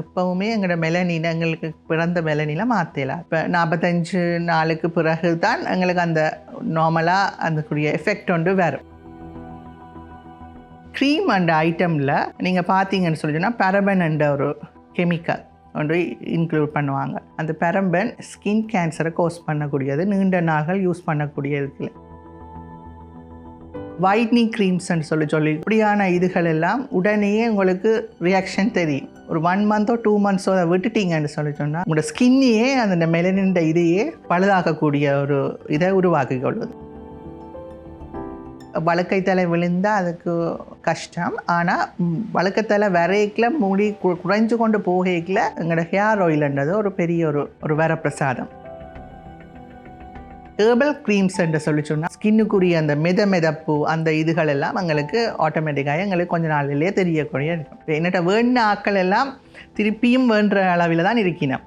எப்பவுமே எங்களோட மெலனின எங்களுக்கு பிறந்த மெலனில மாற்றலாம் இப்போ நாற்பத்தஞ்சு நாளுக்கு பிறகு தான் எங்களுக்கு அந்த நார்மலாக அதுக்குரிய எஃபெக்ட் ஒன்று வரும். க்ரீம் அண்ட் ஐட்டமில் நீங்கள் பார்த்தீங்கன்னு சொல்லிச்சுன்னா பெரபன் என்ற ஒரு கெமிக்கல் ஒன்று இன்க்ளூட் பண்ணுவாங்க. அந்த பெரம்பன் ஸ்கின் கேன்சரை கோஸ் பண்ணக்கூடியது நீண்ட நாள்கள் யூஸ் பண்ணக்கூடியது. ஒயிட்னிங் க்ரீம்ஸ்ன்னு சொல்லி சொல்லி இப்படியான இதுகள் எல்லாம் உடனேயே உங்களுக்கு ரியாக்ஷன் தெரியும். ஒரு ஒன் மந்த்தோ டூ மந்த்ஸோ அதை விட்டுட்டீங்கன்னு சொல்லி சொன்னால் உங்களோட ஸ்கின்னையே அந்த மெலனின் இதையே பழுதாக்கக்கூடிய ஒரு இதை உருவாக்கி கொள்வது. வழுக்கை தலை விழுந்தால் அதுக்கு கஷ்டம். ஆனால் வழுக்கத்தலை வரைக்கில் மூடி கு- குறைஞ்சு கொண்டு போகைக்கில் எங்களோட ஹேர் ஆயில்ன்றது ஒரு பெரிய ஒரு ஒரு வரப்பிரசாதம். ஹேர்பல் க்ரீம்ஸ் என்று சொல்லி சொன்னால் ஸ்கின்னுக்குரிய அந்த மித மிதப்பு அந்த இதுகள் எல்லாம் எங்களுக்கு ஆட்டோமேட்டிக்காக எங்களுக்கு கொஞ்ச நாளிலேயே தெரியக்கூடிய இருக்கும் என்னட்ட வேண்ட ஆக்கள் எல்லாம் திருப்பியும் வேண்ட அளவில் தான் இருக்கினோம்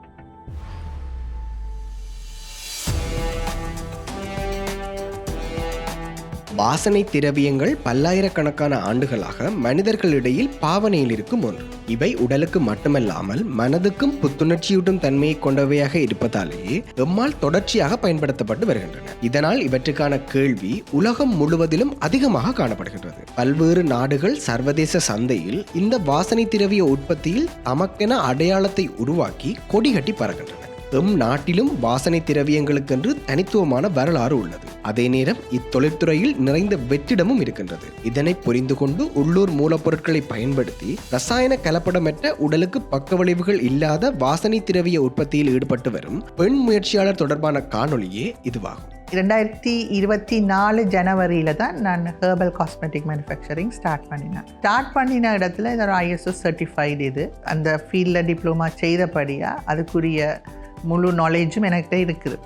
வாசனை திரவியங்கள் பல்லாயிரக்கணக்கான ஆண்டுகளாக மனிதர்களிடையில் பாவனையில் இருக்கும் ஒன்று. இவை உடலுக்கு மட்டுமல்லாமல் மனதுக்கும் புத்துணர்ச்சியூட்டும் தன்மையை கொண்டவையாக இருப்பதாலேயே எம்மால் தொடர்ச்சியாக பயன்படுத்தப்பட்டு வருகின்றன. இதனால் இவற்றுக்கான கேள்வி உலகம் முழுவதிலும் அதிகமாக காணப்படுகின்றது. பல்வேறு நாடுகள் சர்வதேச சந்தையில் இந்த வாசனை திரவிய உற்பத்தியில் தமக்கென அடையாளத்தை உருவாக்கி கொடிகட்டி பறக்கின்றன. எம் நாட்டிலும் வாசனை திரவியங்களுக்கென்று தனித்துவமான வரலாறு உள்ளது. அதே நேரம் இத்தொழிற்துறையில் நிறைந்த வெற்றிடமும் இருக்கின்றது. இதனை புரிந்து கொண்டு உள்ளூர் மூலப்பொருட்களை பயன்படுத்தி ரசாயன கலப்படமற்ற உடலுக்கு பக்கவிளைவுகள் இல்லாத வாசனை திரவிய உற்பத்தியில் ஈடுபட்டு வரும் பெண் முயற்சியாளர் தொடர்பான காணொளியே இதுவாகும். ரெண்டாயிரத்தி இருபத்தி நாலு ஜனவரியில் தான் நான் ஹேர்பல் காஸ்மெட்டிக் மேனுஃபேக்சரிங் ஸ்டார்ட் பண்ணினேன். ஸ்டார்ட் பண்ணின இடத்துல இது ஒரு ஐஎஸ்ஓ சர்டிஃபைடு இது. அந்த ஃபீல்டில் டிப்ளமா செய்தபடியாக அதுக்குரிய முழு நாலேஜும் எனக்கிட்ட இருக்குது.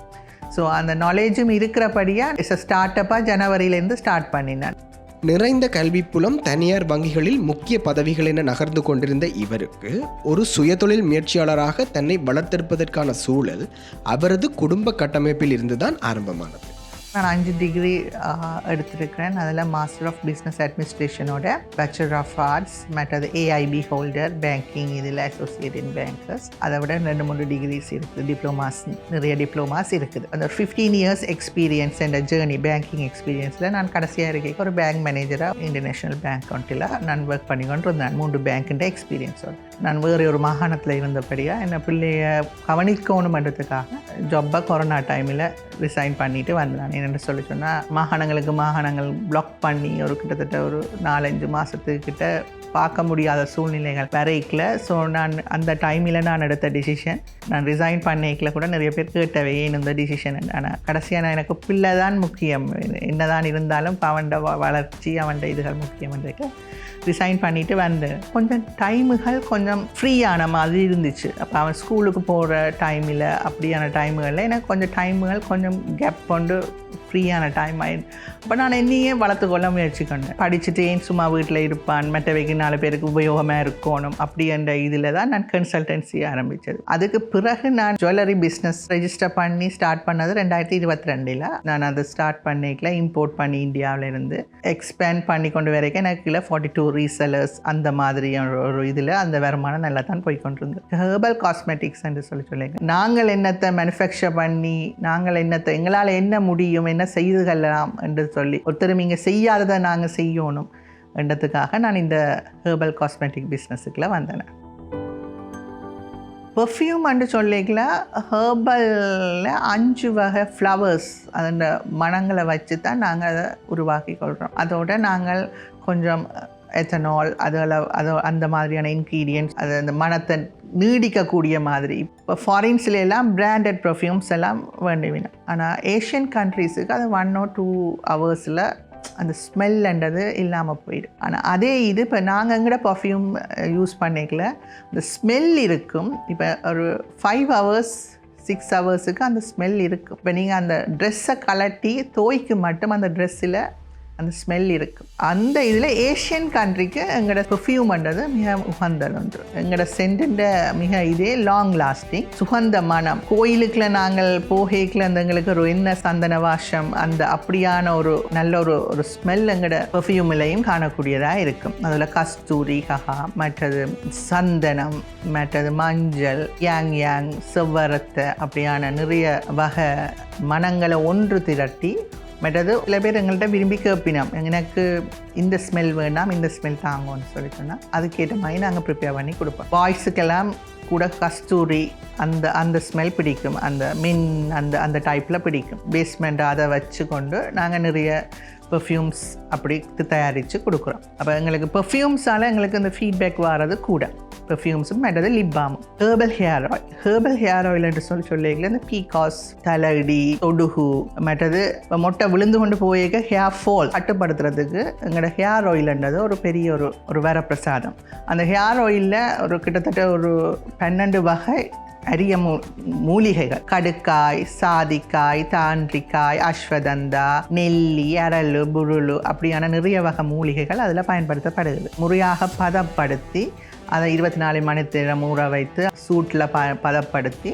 ஸோ அந்த நாலேஜும் இருக்கிறபடியாக இட்ஸ் ஸ்டார்ட் அப்பாக ஜனவரியிலேருந்து ஸ்டார்ட் பண்ணினேன் நிறைந்த கல்வி புலம் தனியார் வங்கிகளில் முக்கிய பதவிகள் என நகர்ந்து கொண்டிருந்த இவருக்கு ஒரு சுயதொழில் முயற்சியாளராக தன்னை வளர்த்தெடுப்பதற்கான சூழல் அவரது குடும்ப கட்டமைப்பில் இருந்துதான் ஆரம்பமானது. நான் அஞ்சு டிகிரி எடுத்திருக்கிறேன். அதில் மாஸ்டர் ஆஃப் பிஸ்னஸ் அட்மினிஸ்ட்ரேஷனோட பேச்சுலர் ஆஃப் ஆர்ட்ஸ் மற்றது ஏஐபி ஹோல்டர் பேங்கிங் இதில் அசோசியேட் இன் பேங்கர்ஸ் அதை விட ரெண்டு மூணு டிகிரிஸ் இருக்குது. டிப்ளமாஸ் நிறைய டிப்ளமாஸ் இருக்குது. அந்த ஃபிஃப்டீன் இயர்ஸ் எக்ஸ்பீரியன்ஸ் என்ற ஜேர்னி பேங்கிங் எக்ஸ்பீரியன்ஸில் நான் கடைசியாக இருக்க ஒரு பேங்க் மேனேஜராக இன்டர்நேஷனல் பேங்க் அக்கௌண்ட்டில் நான் ஒர்க் பண்ணி கொண்டு இருந்தேன் மூன்று பேங்க்குன்ற எக்ஸ்பீரியன்ஸோட நான் வேறு ஒரு மாகாணத்தில் இருந்தபடியாக என்னை பிள்ளைய கவனிக்கணும் பண்ணுறதுக்காக ஜொப்பை கொரோனா டைமில் ரிசைன் பண்ணிவிட்டு வந்தேன். என்னென்னு சொல்லி சொன்னால் மாகாணங்களுக்கு மாகாணங்கள் பிளாக் பண்ணி ஒரு கிட்டத்தட்ட ஒரு நாலஞ்சு மாதத்துக்கிட்ட பார்க்க முடியாத சூழ்நிலைகள் வரைக்கல ஸோ நான் அந்த டைமில் நான் எடுத்த டிசிஷன் நான் ரிசைன் பண்ணிக்கல கூட நிறைய பேர் கேட்டவே இந்த டிசிஷன் ஆனால் கடைசியாக நான் எனக்கு பிள்ளை தான் முக்கியம். என்னதான் இருந்தாலும் அவன் வ- வளர்ச்சி அவன் இதுகள் முக்கியம் இருக்கு ரிசைன் பண்ணிட்டு வந்தேன். கொஞ்சம் டைமுகள் கொஞ்சம் ஃப்ரீயான மாதிரி இருந்துச்சு. அப்போ அவன் ஸ்கூலுக்கு போகிற டைமில் அப்படியான டைமுகளில் எனக்கு கொஞ்சம் டைமுகள் கொஞ்சம் கேப் கொண்டு ஃப்ரீயான டைம் ஆயிடுச்சு அப்போ நான் என்னையே வளர்த்துக்கொள்ள முயற்சி பண்ணேன் படிச்சுட்டு ஏன் சும்மா வீட்டில் இருப்பான். மற்றவைக்கு நாலு பேருக்கு உபயோகமாக இருக்கணும் அப்படின்ற இதில் தான் நான் கன்சல்டன்சி ஆரம்பித்தது அதுக்கு பிறகு நான் ஜுவல்லரி பிஸ்னஸ் ரெஜிஸ்டர் பண்ணி ஸ்டார்ட் பண்ணது ரெண்டாயிரத்தி இருபத்தி ரெண்டில் நான் அதை ஸ்டார்ட் பண்ணிக்கல. இம்போர்ட் பண்ணி இந்தியாவிலேருந்து எக்ஸ்பேண்ட் பண்ணி கொண்டு வரைக்கும் எனக்கு இல்லை ஃபார்ட்டி டூ ரீசெலர்ஸ் அந்த மாதிரியான ஒரு இதில் அந்த வருமானம் நல்லா தான் போய் கொண்டிருந்தது. ஹெர்பல் காஸ்மெட்டிக்ஸ் என்று சொல்லி சொல்லிங்க நாங்கள் என்னத்தை மேனுஃபேக்சர் பண்ணி நாங்கள் என்னத்தை எங்களால் என்ன முடியும் என்ன செய்து கொள்ளலாம் என்று சொல்லி ஒருத்தரும் இங்கே செய்யாததை நாங்கள் செய்யணும் என்றதுக்காக நான் இந்த ஹெர்பல் காஸ்மெட்டிக் பிஸ்னஸுக்குள்ள வந்தேன். பெர்ஃப்யூம் என்று சொல்லிக்கல ஹேர்பலில் அஞ்சு வகை ஃப்ளவர்ஸ் அந்த மணங்களை வச்சு தான் நாங்கள் அதை உருவாக்கி கொள்கிறோம் அதோட நாங்கள் கொஞ்சம் எத்தனால் அதில் அது அந்த மாதிரியான இன்க்ரீடியன்ட்ஸ் அது அந்த மனத்தை நீடிக்கக்கூடிய மாதிரி. இப்போ ஃபாரின்ஸ்ல எல்லாம் பிராண்டட் பர்ஃப்யூம்ஸ் எல்லாம் வேண்டிவிடும் ஆனால் ஏஷியன் கண்ட்ரீஸுக்கு அது ஒன் ஆர் டூ ஹவர்ஸில் அந்த ஸ்மெல்ன்றது இல்லாமல் போயிடும் ஆனால் அதே இது இப்போ நாங்கள் எங்கட பர்ஃப்யூம் யூஸ் பண்ணிக்கல. இந்த ஸ்மெல் இருக்கும். இப்போ ஒரு ஃபைவ் ஹவர்ஸ் சிக்ஸ் ஹவர்ஸுக்கு அந்த ஸ்மெல் இருக்கும். இப்போ நீங்கள் அந்த ட்ரெஸ்ஸை கலட்டி தோய்க்கு மட்டும் அந்த ட்ரெஸ்ஸில் அந்த ஸ்மெல் இருக்கும் அந்த இதில் ஏஷியன் கண்ட்ரிக்கு எங்களோட பெர்ஃப்யூம்ன்றது மிக உகந்தது ஒன்று. எங்களோட சென்டுன்ற மிக இதே லாங் லாஸ்டிங் சுகந்த மனம். கோயிலுக்குள்ள நாங்கள் போகைக்குள்ள அந்த எங்களுக்கு ஒரு என்ன சந்தன வாஷம் அந்த அப்படியான ஒரு நல்ல ஒரு ஒரு ஸ்மெல் எங்களோட பெர்ஃப்யூம்லையும் காணக்கூடியதாக இருக்கும். அதில் கஸ்தூரி கஹா மற்றது சந்தனம் மற்றது மஞ்சள் யாங் யாங் செவ்வரத்தை அப்படியான நிறைய வகை மனங்களை ஒன்று திரட்டி மற்றது சில பேர் எங்கள்கிட்ட விரும்பி கேட்பினோம் எனக்கு இந்த ஸ்மெல் வேணாம் இந்த ஸ்மெல் தாங்கன்னு சொல்லி சொன்னால் அதுக்கேற்ற மாதிரி நாங்கள் ப்ரிப்பேர் பண்ணி கொடுப்போம் பாய்ஸுக்கெல்லாம் கூட கஸ்தூரி அந்த அந்த ஸ்மெல் பிடிக்கும் அந்த மின் அந்த அந்த டைப்பில் பிடிக்கும் பேஸ்மெண்ட் அதை வச்சு கொண்டு நாங்கள் நிறைய பெர்ஃப்யூம்ஸ் அப்படி தயாரித்து கொடுக்குறோம் அப்போ எங்களுக்கு பெர்ஃப்யூம்ஸால் எங்களுக்கு இந்த ஃபீட்பேக் வர்றது கூட பெர்ஃப்யூம்ஸும் மற்றது lip balm herbal hair oil herbal hair oil என்று சொல்லி சொல்லிக்கல இந்த பீகாஸ் தலைடி தொடுகு மற்றது மொட்டை விழுந்து கொண்டு போயிருக்க ஹேர் ஃபால் கட்டுப்படுத்துறதுக்கு எங்களோட ஹேர் ஆயில்ன்றது ஒரு பெரிய ஒரு ஒரு வரப்பிரசாதம் அந்த ஹேர் ஆயிலில் ஒரு கிட்டத்தட்ட ஒரு பன்னெண்டு வகை அரிய மூ மூலிகைகள். கடுக்காய் சாதிக்காய் தாண்டிக்காய் அஸ்வதந்தா நெல்லி அரளு புருளு அப்படியான நிறைய வகை மூலிகைகள் அதில் பயன்படுத்தப்படுகிறது. முறையாக பதப்படுத்தி அதை இருபத்தி நாலு மணி நேரம் ஊற வைத்து சூட்டில் ப பதப்படுத்தி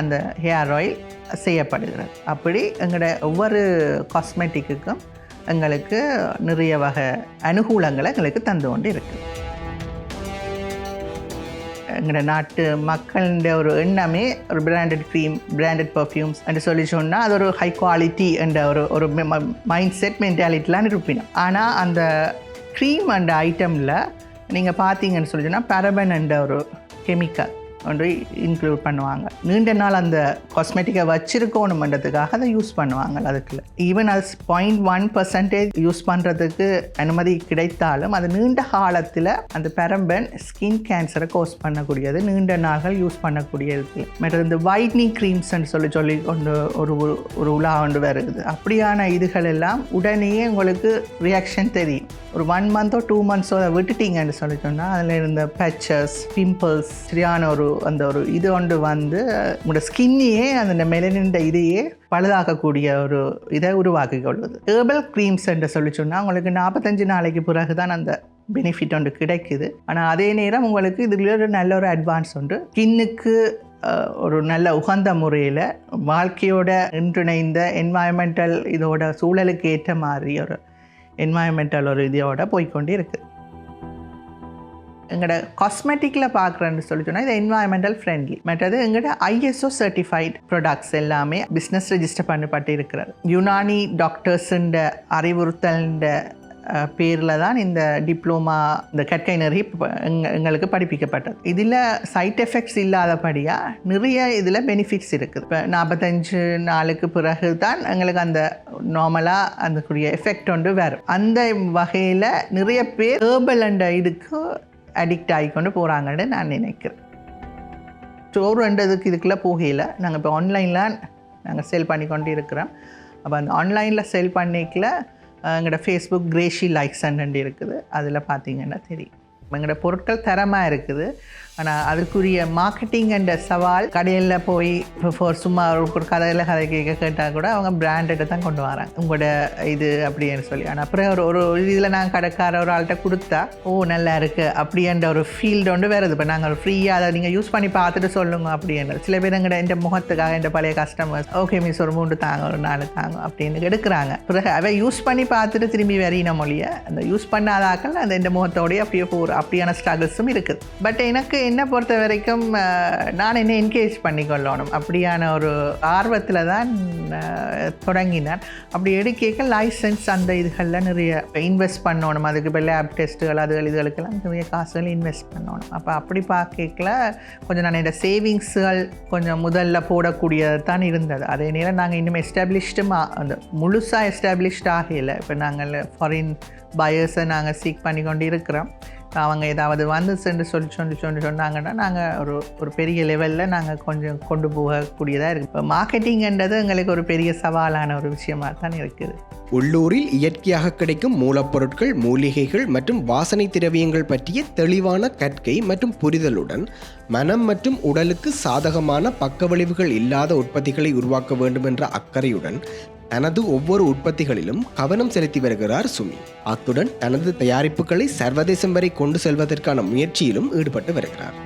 அந்த ஹேர் ஆயில் செய்யப்படுகிறது. அப்படி எங்களோட ஒவ்வொரு காஸ்மெட்டிக்குக்கும் எங்களுக்கு நிறைய வகை அனுகூலங்களை எங்களுக்கு தந்து கொண்டு இருக்குது எங்களோட நாட்டு மக்களோட ஒரு எண்ணமே ஒரு பிராண்டட் க்ரீம் பிராண்டட் பர்ஃப்யூம்ஸ் என்று சொல்லி சொன்னால் அது ஒரு ஹை குவாலிட்டி என்ற ஒரு ஒரு மைண்ட் செட் மென்டாலிட்டிலாம் இருப்பினோம். ஆனால் அந்த க்ரீம் அந்த ஐட்டமில் நீங்கள் பார்த்தீங்கன்னு சொல்லி சொன்னால் பரபன் என்ற ஒரு கெமிக்கல் ஒன்று இன்க்ளூட் பண்ணுவாங்க. நீண்ட நாள் அந்த காஸ்மெட்டிக்கை வச்சிருக்கணுமன்றதுக்காக அதை யூஸ் பண்ணுவாங்க அதுக்குள்ள. ஈவன் அது பாயிண்ட் ஒன் பர்சன்டேஜ் யூஸ் பண்ணுறதுக்கு அனுமதி கிடைத்தாலும் அது நீண்ட காலத்தில் அந்த பெரம்பன் ஸ்கின் கேன்சரை கோஸ் பண்ணக்கூடியது நீண்ட நாள்கள் யூஸ் பண்ணக்கூடியது. மற்ற இந்த வைட்னிங் க்ரீம்ஸ்ன்னு சொல்லி சொல்லி கொண்டு ஒரு ஒரு- ஒரு உலா கொண்டு வருது. அப்படியான இதுகள் எல்லாம் உடனே உங்களுக்கு ரியாக்ஷன் தெரியும். ஒரு ஒன் மந்த்தோ டூ மந்த்ஸோ அதை விட்டுட்டீங்கன்னு சொல்லி சொன்னால் அதில் இருந்த பேச்சஸ் பிம்பிள்ஸ் சரியான ஒரு அந்த ஒரு இது கொண்டு வந்து உங்களோட ஸ்கின்னையே அந்த மெலனின் இதையே பழுதாக்கக்கூடிய ஒரு இதை உருவாக்கி கொள்வது ஹேர்பல் க்ரீம்ஸ் என்று சொல்லி சொன்னால் உங்களுக்கு நாற்பத்தஞ்சு நாளைக்கு பிறகு தான் அந்த பெனிஃபிட் ஒன்று கிடைக்குது. ஆனால் அதே நேரம் உங்களுக்கு இதில் ஒரு நல்ல ஒரு அட்வான்ஸ் உண்டு ஸ்கின்னுக்கு ஒரு நல்ல உகந்த முறையில் வாழ்க்கையோட இன்றிணைந்த என்வாயன்மெண்டல் இதோட சூழலுக்கு ஏற்ற மாதிரி ஒரு என்வாயன்மெண்டல் ஒரு இதோட போய்கொண்டே இருக்குது எங்களோட காஸ்மெட்டிக்கில் பார்க்குறேன்னு சொல்லி சொன்னால் இது என்வாயன்மெண்டல் ஃப்ரெண்ட்லி மற்றது எங்களோட ஐஎஸ்ஓ சர்டிஃபைட் ப்ராடக்ட்ஸ் எல்லாமே பிஸ்னஸ் ரெஜிஸ்டர் பண்ணப்பட்டு இருக்கிறது. யுனானி டாக்டர்ஸுன்ற அறிவுறுத்தல்ன்ற பேரில் தான் இந்த டிப்ளோமா இந்த கட்கைனரி எங்களுக்கு படிப்பிக்கப்பட்டது. இதில் சைட் எஃபெக்ட்ஸ் இல்லாதபடியாக நிறைய இதில் பெனிஃபிட்ஸ் இருக்குது. இப்போ நாற்பத்தஞ்சு நாளுக்கு பிறகு தான் எங்களுக்கு அந்த நார்மலாக அதுக்குரிய எஃபெக்ட் ஒன்று வரும். அந்த வகையில் நிறைய பேர் ஹேர்பல் அண்ட் இதுக்கு அடிக்ட் ஆகிக்கொண்டு போகிறாங்கன்னு நான் நினைக்கிறேன். ஸ்டோர் ரெண்டதுக்கு இதுக்குள்ளே போகையில் நாங்கள் இப்போ ஆன்லைனில் நாங்கள் சேல் பண்ணி கொண்டு இருக்கிறோம். அப்போ அந்த ஆன்லைனில் சேல் பண்ணிக்கல எங்களோட ஃபேஸ்புக் கிரேஷி லைக்ஸ் அண்ட் இருக்குது. அதில் பார்த்தீங்கன்னா தெரியும். எங்களோட பொருட்கள் தரமாக இருக்குது. ஆனால் அதுக்குரிய மார்க்கெட்டிங் என்ற சவால் கடையில் போய் ஃபார் சும்மா ஒரு கதையில் கதை கேட்க கேட்டால் கூட அவங்க பிராண்டட்டை தான் கொண்டு வராங்க. உங்களோட இது அப்படின்னு சொல்லி. ஆனால் அப்புறம் ஒரு ஒரு இதில் நாங்கள் கடைக்கார ஒரு ஆள்கிட்ட கொடுத்தா ஓ நல்லா இருக்குது அப்படின்ற ஒரு ஃபீல்டு ஒன்று இது. இப்போ நாங்கள் ஃப்ரீயாக அதை நீங்கள் யூஸ் பண்ணி பார்த்துட்டு சொல்லுங்க அப்படின்றது சில பேர் எங்கட இந்த முகத்துக்காக இந்த பழைய கஸ்டமர்ஸ் ஓகே மிஸ் ஒரு மூன்று தாங்க ஒரு நாலு தாங்க அப்படின்னு எடுக்கிறாங்க. பிறகு அவை யூஸ் பண்ணி பார்த்துட்டு திரும்பி வரையின மொழியை அந்த யூஸ் பண்ணாதாக்கள் அந்த இந்த முகத்தோடய அப்படியே போகிற அப்படியான ஸ்ட்ரகிள்ஸும் இருக்குது. பட் எனக்கு என்னை பொறுத்த வரைக்கும் நான் என்ன என்கேஜ் பண்ணிக்கொள்ளணும். அப்படியான ஒரு ஆர்வத்தில் தான் தொடங்கினேன். அப்படி எடுக்க லைசன்ஸ் அந்த இதுகளில் நிறைய இன்வெஸ்ட் பண்ணணும். அதுக்கு இப்போ லேப் டெஸ்ட்டுகள் அதுகள் இதுகளுக்கெல்லாம் நிறைய காசுகள் இன்வெஸ்ட் பண்ணணும். அப்போ அப்படி பார்க்கல கொஞ்சம் நான் இந்த சேவிங்ஸுகள் கொஞ்சம் முதல்ல போடக்கூடியது தான் இருந்தது. அதே நேரம் நாங்கள் இன்னும் எஸ்டாப்ளிஷ்டுமா அந்த முழுசாக எஸ்டாப்ளிஷ்ட் ஆகலை. இப்போ நாங்கள் ஃபாரின் பயர்ஸை நாங்கள் சீக் பண்ணி கொண்டு இருக்கிறோம். அவங்க ஏதாவது வந்து சென்று சொல்லி சொல்லி சொல்லி சொன்னாங்கன்னா நாங்கள் ஒரு ஒரு பெரிய லெவலில் நாங்கள் கொஞ்சம் கொண்டு போகக்கூடியதாக இருக்குது இப்போ மார்க்கெட்டிங்ன்றது எங்களுக்கு ஒரு பெரிய சவாலான ஒரு விஷயமாக தான் இருக்குது. உள்ளூரில் இயற்கையாக கிடைக்கும் மூலப்பொருட்கள் மூலிகைகள் மற்றும் வாசனை திரவியங்கள் பற்றிய தெளிவான கற்கை மற்றும் புரிதலுடன் மனம் மற்றும் உடலுக்கு சாதகமான பக்கவிளைவுகள் இல்லாத உற்பத்திகளை உருவாக்க வேண்டும் என்ற அக்கறையுடன் தனது ஒவ்வொரு உற்பத்திகளிலும் கவனம் செலுத்தி வருகிறார் சுமி. அத்துடன் தனது தயாரிப்புகளை சர்வதேசம் வரை கொண்டு செல்வதற்கான முயற்சியிலும் ஈடுபட்டு வருகிறார்.